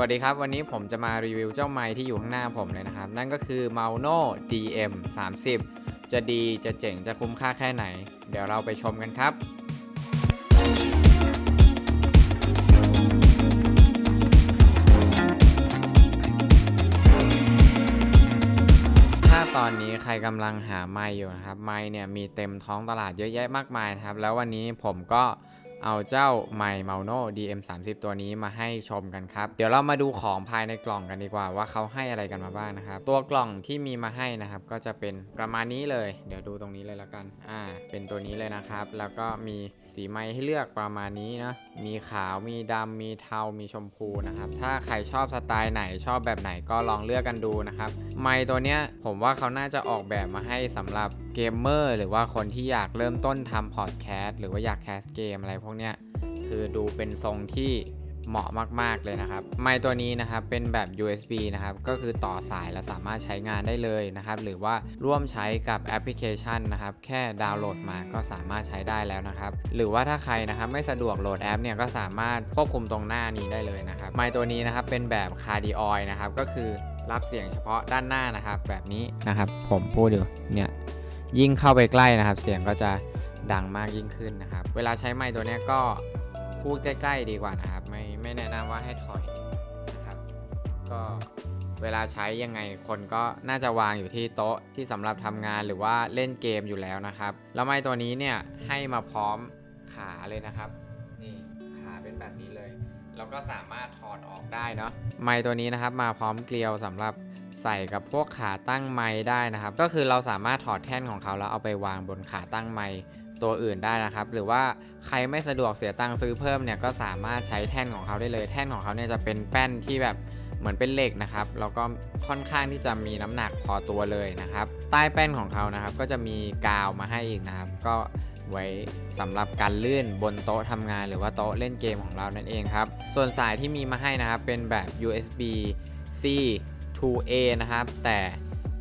วัสดีครับ วันนี้ผมจะมารีวิวเจ้าไม้ที่อยู่ข้างหน้าผมเลยนะครับ นั่นก็คือ m a u n o DM 30จะดีจะเจ๋งจะคุ้มค่าแค่ไหน เดี๋ยวเราไปชมกันครับ ถ้าตอนนี้ใครกำลังหาไม้อยู่นะครับ ไม้เนี่ยมีเต็มท้องตลาดเยอะแยะมากมายนะครับ แล้ววันนี้ผมก็ เอาเจ้าไมเมาโน่ DM 30 ตัวนี้มาให้ชมกันครับ เดี๋ยวเรามาดูของภายในกล่องกันดีกว่าว่าเขาให้อะไรกันมาบ้างนะครับ ตัวกล่องที่มีมาให้นะครับ ก็จะเป็นประมาณนี้เลย เดี๋ยวดูตรงนี้เลยแล้วกัน อ่า เป็นตัวนี้เลยนะครับ แล้วก็มีสีไม้ให้เลือกประมาณนี้นะ มีขาว มีดำมีเทา มีชมพูนะครับ ถ้าใครชอบสไตล์ไหนชอบแบบไหนก็ลองเลือกกันดูนะครับ ไมค์ตัวเนี้ยผมว่าเขาน่าจะออกแบบมาให้สำหรับ เกมเมอร์หรือว่าคนที่อยากเริ่มต้นทำพอดแคสต์หรือว่าอยากแคสเกมอะไรพวกเนี้ยคือดูเป็นทรงที่เหมาะมาก ๆ เลยนะครับ ไมค์ตัวนี้นะครับเป็นแบบ USB นะครับ ก็คือต่อสายแล้วสามารถใช้งานได้เลยนะครับ หรือว่าร่วมใช้กับแอปพลิเคชันนะครับ แค่ดาวน์โหลดมาก็สามารถใช้ได้แล้วนะครับ หรือว่าถ้าใครนะครับไม่สะดวกโหลดแอปเนี่ยก็สามารถควบคุมตรงหน้านี้ได้เลยนะครับ ไมค์ตัวนี้นะครับเป็นแบบคาร์ดิออยนะครับ ก็คือรับเสียงเฉพาะด้านหน้านะครับ แบบนี้นะครับ ผมพูดอยู่เนี่ย ยิ่งเข้าไปใกล้นะครับ เสียงก็จะดังมากยิ่งขึ้นนะครับ เวลาใช้ไมค์ตัวนี้ก็พูดใกล้ๆดีกว่านะครับ ไม่ไม่แนะนำว่าให้ถอยนะครับ ก็เวลาใช้ยังไงคนก็น่าจะวางอยู่ที่โต๊ะที่สำหรับทำงานหรือว่าเล่นเกมอยู่แล้วนะครับ แล้วไม้ตัวนี้เนี่ยให้มาพร้อมขาเลยนะครับนี่ ขาเป็นแบบนี้เลย แล้วก็สามารถถอดออกได้เนาะไม้ตัวนี้นะครับมาพร้อมเกลียวสำหรับใส่กับพวกขาตั้งไม้ได้นะครับ ก็คือเราสามารถถอดแท่นของเขาแล้วเอาไปวางบนขาตั้งไม้ตัวอื่นได้นะครับ หรือว่าใครไม่สะดวกเสียตังค์ซื้อเพิ่มเนี่ยก็สามารถใช้แท่นของเขาได้เลย แท่นของเขาเนี่ยจะเป็นแป้นที่แบบเหมือนเป็นเหล็กนะครับแล้วก็ค่อนข้างที่จะมีน้ำหนักพอตัวเลยนะครับ ใต้แป้นของเขานะครับ ก็จะมีกาวมาให้อีกนะครับ ก็ ไว้สำหรับการลื่นบนโต๊ะทำงาน หรือว่าโต๊ะเล่นเกมของเรานั่นเองครับ ส่วนสายที่มีมาให้นะครับ เป็นแบบ USB C to A นะครับ แต่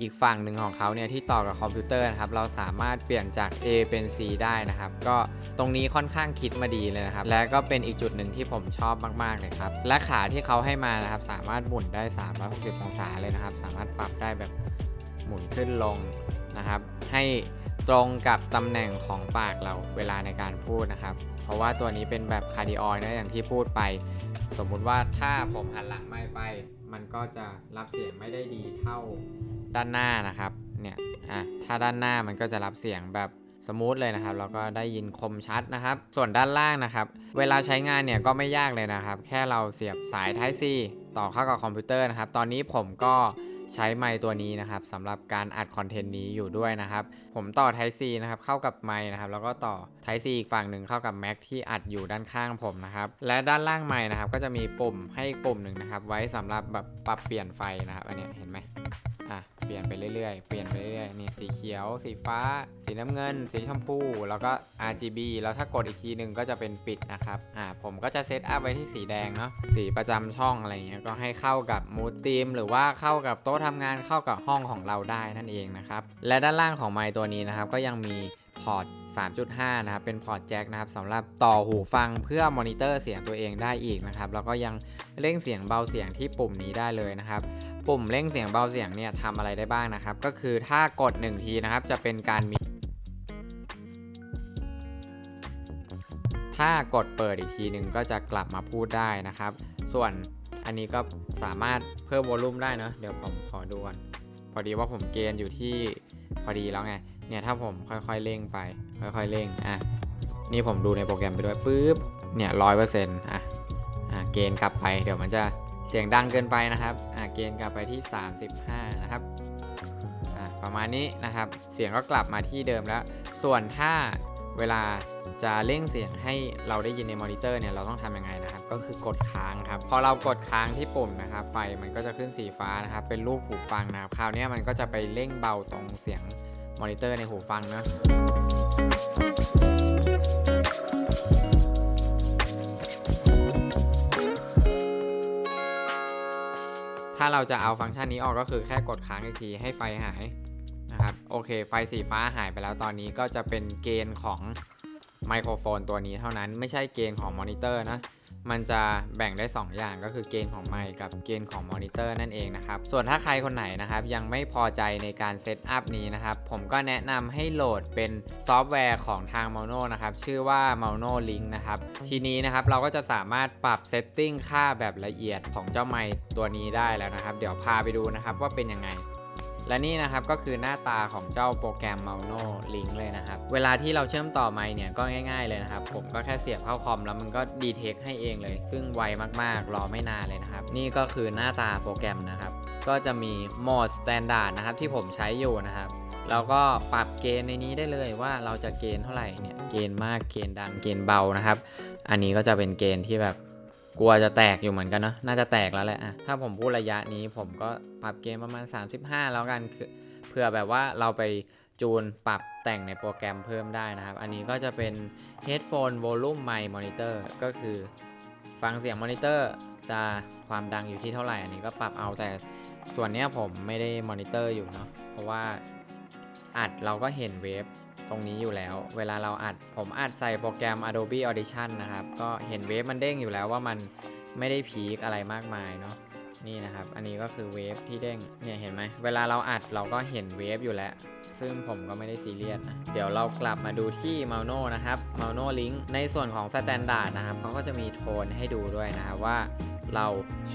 อีกฝั่งหนึ่งของเขาเนี่ยที่ต่อกับคอมพิวเตอร์นะครับเราสามารถเปลี่ยนจาก A เป็น C ได้นะครับ ก็ตรงนี้ค่อนข้างคิดมาดีเลยนะครับ และก็เป็นอีกจุดหนึ่งที่ผมชอบมากๆเลยครับ และขาที่เขาให้มานะครับ สามารถหมุนได้ 360 องศาเลยนะครับ สามารถปรับได้แบบหมุนขึ้นลงนะครับ ให้ ตรงกับตำแหน่งของปากเราเวลาในการพูดนะครับ เพราะว่าตัวนี้เป็นแบบคาร์ดิออยนะอย่างที่พูดไป สมมุติว่าถ้าผมหันหลังไม่ไป มันก็จะรับเสียงไม่ได้ดีเท่าด้านหน้านะครับเนี่ยอะถ้าด้านหน้ามันก็จะรับเสียงแบบสมูทเลยนะครับแล้วก็ได้ยินคมชัดนะครับ ส่วนด้านล่างนะครับ เวลาใช้งานเนี่ยก็ไม่ยากเลยนะครับ แค่เราเสียบสาย Type C ต่อเข้ากับคอมพิวเตอร์นะครับ ตอนนี้ผมก็ ใช้ไมค์ตัวนี้นะครับสำหรับการอัดคอนเทนต์นี้อยู่ด้วยนะครับ ผมต่อ Type C นะครับเข้ากับไมค์นะครับแล้วก็ต่อ Type C อีกฝั่งหนึ่งเข้ากับ Mac ที่อัดอยู่ด้านข้างผมนะครับและด้านล่างไมค์นะครับก็จะมีปุ่มให้ปุ่มหนึ่งนะครับไว้สำหรับแบบปรับเปลี่ยนไฟนะครับอันนี้เห็นไหม อะเปลี่ยนไปเรื่อยๆ เปลี่ยนไปเรื่อยๆ นี่สีเขียว สีฟ้า สีน้ำเงิน สีชมพู แล้วก็ RGB แล้วถ้ากดอีกทีหนึ่งก็จะเป็นปิดนะครับ อ่า ผมก็จะเซตอัพไว้ที่สีแดงเนาะ สีประจำช่องอะไรเงี้ย ก็ให้เข้ากับมูดธีม หรือว่าเข้ากับโต๊ะทำงาน เข้ากับห้องของเราได้นั่นเองนะครับ และด้านล่างของไมค์ตัวนี้นะครับ ก็ยังมี พอร์ต 3.5 นะครับ เป็นพอร์ตแจ็คนะครับสำหรับต่อหูฟังเพื่อมอนิเตอร์เสียงตัวเองได้อีกนะครับ แล้วก็ยังเร่งเสียงเบาเสียงที่ปุ่มนี้ได้เลยนะครับ ปุ่มเร่งเสียงเบาเสียงเนี่ยทำอะไรได้บ้างนะครับ ก็คือถ้ากด 1 ทีนะครับ จะเป็นการมีถ้ากดเปิดอีกทีหนึ่งก็จะกลับมาพูดได้นะครับ ส่วนอันนี้ก็สามารถเพิ่มวอลลุ่มได้เนอะเดี๋ยวผมขอดูก่อน พอดีว่าผมเกณฑ์อยู่ที่พอดีแล้วไง เนี่ยถ้าผมค่อยๆเร่งไป ค่อยๆเร่งอะนี่ผมดูในโปรแกรมไปด้วยปุ๊บเนี่ยร้อยเปอร์เซ็นต์อะอะเกณฑ์กลับไปเดี๋ยวมันจะเสียงดังเกินไปนะครับอะเกณฑ์กลับไปที่ 35 นะครับอะประมาณนี้นะครับ เสียงก็กลับมาที่เดิมแล้ว ส่วนถ้า เวลาจะเร่งเสียงให้เราได้ยินในมอนิเตอร์เนี่ยเราต้องทำยังไงนะครับ ก็คือกดค้างครับ พอเรากดค้างที่ปุ่มนะครับ ไฟมันก็จะขึ้นสีฟ้านะครับ เป็นรูปหูฟังนะครับคราวนี้มันก็จะไปเร่งเบาตรงเสียงมอนิเตอร์ในหูฟังเนะถ้าเราจะเอาฟังก์ชันนี้ออกก็คือแค่กดค้างอีกทีให้ไฟหาย นะครับโอเคไฟสีฟ้าหายไปแล้วตอนนี้ก็จะเป็นเกณฑ์ของไมโครโฟนตัวนี้เท่านั้นไม่ใช่เกณฑ์ของมอนิเตอร์นะมันจะแบ่งได้ 2 อย่างก็คือเกณฑ์ของไมค์กับเกณฑ์ของมอนิเตอร์นั่นเองนะครับ ส่วนถ้าใครคนไหนนะครับยังไม่พอใจในการเซตอัพนี้นะครับ ผมก็แนะนำให้โหลดเป็นซอฟต์แวร์ของทาง m a n o นะครับ ชื่อว่า m a n o Link นะครับ ทีนี้นะครับเราก็จะสามารถปรับเซตติ้งค่าแบบละเอียดของเจ้าไมค์ตัวนี้ได้แล้วนะครับ เดี๋ยวพาไปดูนะครับว่าเป็นยังไง และนี่นะครับก็คือหน้าตาของเจ้าโปรแกรม m a n o Link เลยนะครับ เวลาที่เราเชื่อมต่อไมค์เนี่ยก็ง่าย ๆเลยนะครับ ผมก็แค่เสียบเข้าคอมแล้วมันก็ดีเทคให้เองเลย ซึ่งไวมากๆ รอไม่นานเลยนะครับ นี่ก็คือหน้าตาโปรแกรมนะครับ ก็จะมีโหมด Standard นะครับที่ผมใช้อยู่นะครับแล้วก็ปรับเกณฑ์ในนี้ได้เลยว่าเราจะเกณฑ์เท่าไหร่เนี่ยเกณฑ์มากเกณฑ์ดังเกณฑ์เบานะครับ อันนี้ก็จะเป็นเกณฑ์ที่แบบ กลัวจะแตกอยู่เหมือนกันเนาะน่าจะแตกแล้วแหละอะถ้าผมพูดระยะนี้ผมก็ปรับเกณฑ์ประมาณ 35 แล้วกันคือเผื่อแบบว่าเราไปจูนปรับแต่งในโปรแกรมเพิ่มได้นะครับ อันนี้ก็จะเป็น headphone volume mic monitor ก็คือฟังเสียงมอนิเตอร์จะความดังอยู่ที่เท่าไหร่ อันนี้ก็ปรับเอาแต่ส่วนนี้ผมไม่ได้มอนิเตอร์อยู่เนาะเพราะว่าอัดเราก็เห็นเวฟ ตรงนี้อยู่แล้ว เวลาเราอัดผมอัดใส่โปรแกรม Adobe Audition นะครับ ก็เห็นเวฟมันเด้งอยู่แล้วว่ามันไม่ได้พีคอะไรมากมายเนาะนี่นะครับ อันนี้ก็คือเวฟที่เด้ง เนี่ยเห็นไหม เวลาเราอัดเราก็เห็นเวฟอยู่แล้ว ซึ่งผมก็ไม่ได้ซีเรียสนะ เดี๋ยวเรากลับมาดูที่ m a u n o นะครับ m a u n o Link ในส่วนของ Standard นะครับเขาก็จะมีโทนให้ดูด้วยนะครับว่า เรา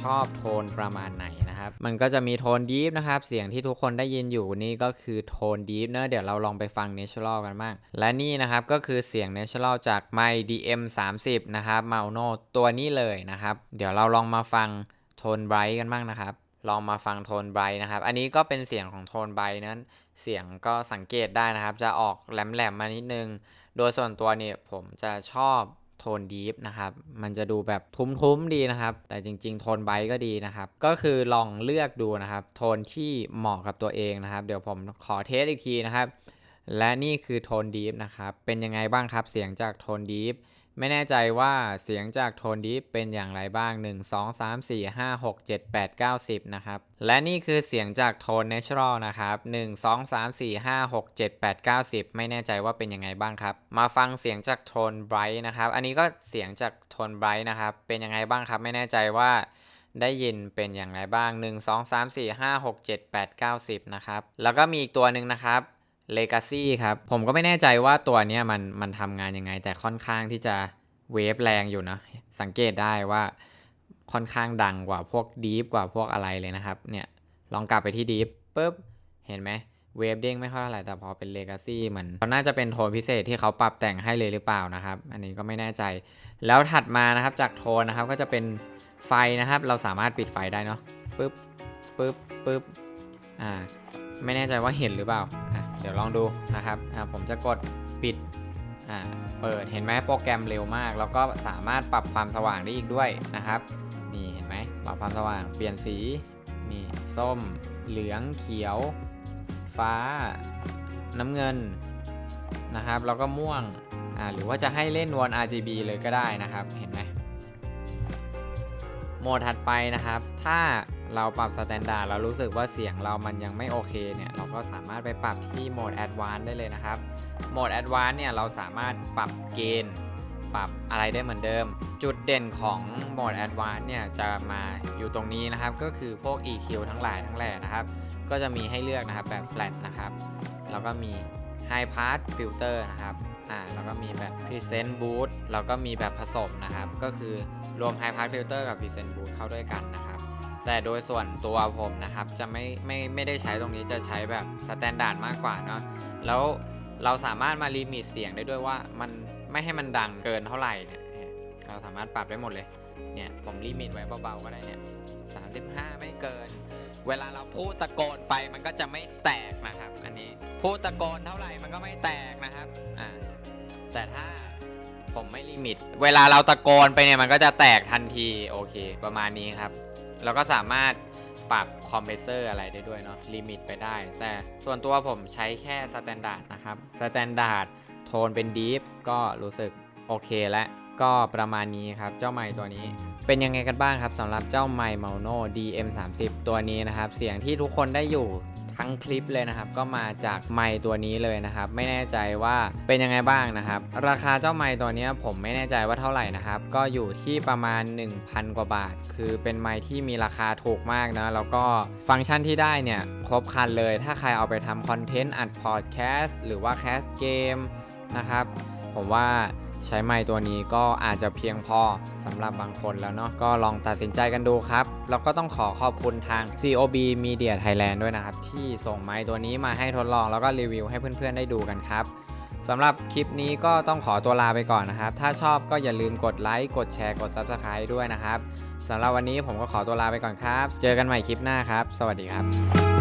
ชอบโทนประมาณไหนนะครับ มันก็จะมีโทนดีฟนะครับ เสียงที่ทุกคนได้ยินอยู่นี่ก็คือโทนดีฟเนอะเดี๋ยวเราลองไปฟัง Natural กันบ้าง และนี่นะครับก็คือเสียง Natural จาก m i DM 30นะครับ m a u n o ตัวนี้เลยนะครับ เดี๋ยวเราลองมาฟังโทนไบรท์กันบ้างนะครับ ลองมาฟังโทนไบรท์นะครับ อันนี้ก็เป็นเสียงของโทนไบรท์นั้น เสียงก็สังเกตได้นะครับ จะออกแหลมๆมานิดนึง โดยส่วนตัวเนี่ยผมจะชอบ ทนดีฟนะครับ มันจะดูแบบทุ้มๆดีนะครับ แต่จริง ๆ โทนไบต์ก็ดีนะครับ ก็คือลองเลือกดูนะครับ โทนที่เหมาะกับตัวเองนะครับ เดี๋ยวผมขอเทสอีกทีนะครับ และนี่คือโทนดีฟนะครับ เป็นยังไงบ้างครับ เสียงจากโทนดีฟ ไม่แน่ใจว่าเสียงจากโทนดีฟเป็นอย่างไรบ้าง 1 2 3 4 5 6 7 8 9 10 นะครับ และนี่คือเสียงจากโทนเนเชอรัลนะครับ 1 2 3 4 5 6 7 8 9 10 ไม่แน่ใจว่าเป็นยังไงบ้างครับ มาฟังเสียงจากโทนไบรท์นะครับ อันนี้ก็เสียงจากโทนไบรท์นะครับ เป็นยังไงบ้างครับ ไม่แน่ใจว่าได้ยินเป็นอย่างไรบ้าง 1 2 3 4 5 6 7 8 9 10 นะครับ แล้วก็มีอีกตัวหนึ่งนะครับ Legacy ครับ ผมก็ไม่แน่ใจว่าตัวนี้มันมันทำงานยังไง แต่ค่อนข้างที่จะเวฟแรงอยู่นะ สังเกตได้ว่าค่อนข้างดังกว่าพวกดีฟกว่าพวกอะไรเลยนะครับ เนี่ยลองกลับไปที่ดีฟปุ๊บ เห็นไหมเวฟเด้งไม่ค่อยเท่าไหร่แต่พอเป็น Legacy เหมือนเขาน่าจะเป็นโทนพิเศษที่เขาปรับแต่งให้เลยหรือเปล่านะครับ อันนี้ก็ไม่แน่ใจ แล้วถัดมานะครับจากโทนนะครับก็จะเป็นไฟนะครับ เราสามารถปิดไฟได้เนาะปุ๊บปุ๊บปุ๊บอ่าไม่แน่ใจว่าเห็นหรือเปล่า ดี๋ยวลองดูนะครับผมจะกดปิดเปิดเห็นไหมโปรแกรมเร็วมาก แล้วก็สามารถปรับความสว่างได้อีกด้วยนะครับ นี่เห็นไหมปรับความสว่างเปลี่ยนสีนี่ส้ม เหลืองเขียว ฟ้า น้ำเงินนะครับ แล้วก็ม่วงอ่าหรือว่าจะให้เล่นวน RGB เลยก็ได้นะครับเห็นไหมโหมดถัดไปนะครับ ถ้า เราปรับสแตนดาร์ดเรารู้สึกว่าเสียงเรามันยังไม่โอเคเนี่ย เราก็สามารถไปปรับที่โหมดแอดวานซ์ได้เลยนะครับ โหมดแอดวานซ์เนี่ยเราสามารถปรับเกณฑ์ ปรับอะไรได้เหมือนเดิม จุดเด่นของโหมดแอดวานซ์เนี่ยจะมาอยู่ตรงนี้นะครับ ก็คือพวก EQ ทั้งหลายทั้งแหล่นะครับ ก็จะมีให้เลือกนะครับแบบ flat นะครับ แล้วก็มี high pass filter นะครับอ่าแล้วก็มีแบบ present boost แล้วก็มีแบบผสมนะครับ ก็คือรวม high pass filter กับ present boost เข้าด้วยกันนะครับ แต่โดยส่วนตัวผมนะครับจะไม่ไม่ไม่ได้ใช้ตรงนี้จะใช้แบบ standard มากกว่าเนาะแล้วเราสามารถมาลิมิตเสียงได้ด้วยว่ามันไม่ให้มันดังเกินเท่าไหร่เนี่ยเราสามารถปรับได้หมดเลยเนี่ยผมลิมิตไว้เบาๆก็ได้เนี่ย35ไม่เกิน เวลาเราพูดตะโกนไปมันก็จะไม่แตกนะครับ อันนี้พูดตะโกนเท่าไหร่มันก็ไม่แตกนะครับอ่าแต่ถ้าผมไม่ลิมิต เวลาเราตะโกนไปเนี่ยมันก็จะแตกทันทีโอเค ประมาณนี้ครับ เราก็สามารถปรับคอมเพรสเซอร์อะไรได้ด้วยเนาะลิมิตไปได้ แต่ส่วนตัวผมใช้แค่สแตนดาร์ดนะครับสแตนดาร์ดโทนเป็นดีฟก็รู้สึกโอเคและก็ประมาณนี้ครับ เจ้าไมค์ตัวนี้ เป็นยังไงกันบ้างครับสำหรับเจ้าไมค์ m a u n o DM30 ตัวนี้นะครับ เสียงที่ทุกคนได้อยู่ ทั้งคลิปเลยนะครับ ก็มาจากไมค์ตัวนี้เลยนะครับ ไม่แน่ใจว่าเป็นยังไงบ้างนะครับ ราคาเจ้าไมค์ตัวนี้ผมไม่แน่ใจว่าเท่าไหร่นะครับ ก็อยู่ที่ประมาณ 1,000 กว่าบาท คือเป็นไมค์ที่มีราคาถูกมากนะแล้วก็ฟังก์ชันที่ได้เนี่ยครบครันเลย ถ้าใครเอาไปทำคอนเทนต์อัดพอดแคสต์หรือว่าแคสเกมนะครับผมว่า ใช้ไมค์ตัวนี้ก็อาจจะเพียงพอสำหรับบางคนแล้วเนาะก็ลองตัดสินใจกันดูครับแล้วก็ต้องขอขอบคุณทาง COB Media Thailand ด้วยนะครับ ที่ส่งไมค์ตัวนี้มาให้ทดลองแล้วก็รีวิวให้เพื่อนๆได้ดูกันครับสำหรับคลิปนี้ก็ต้องขอตัวลาไปก่อนนะครับ ถ้าชอบก็อย่าลืมกดไลค์ กดแชร์ กด Subscribe ด้วยนะครับ สำหรับวันนี้ผมก็ขอตัวลาไปก่อนครับ เจอกันใหม่คลิปหน้าครับ สวัสดีครับ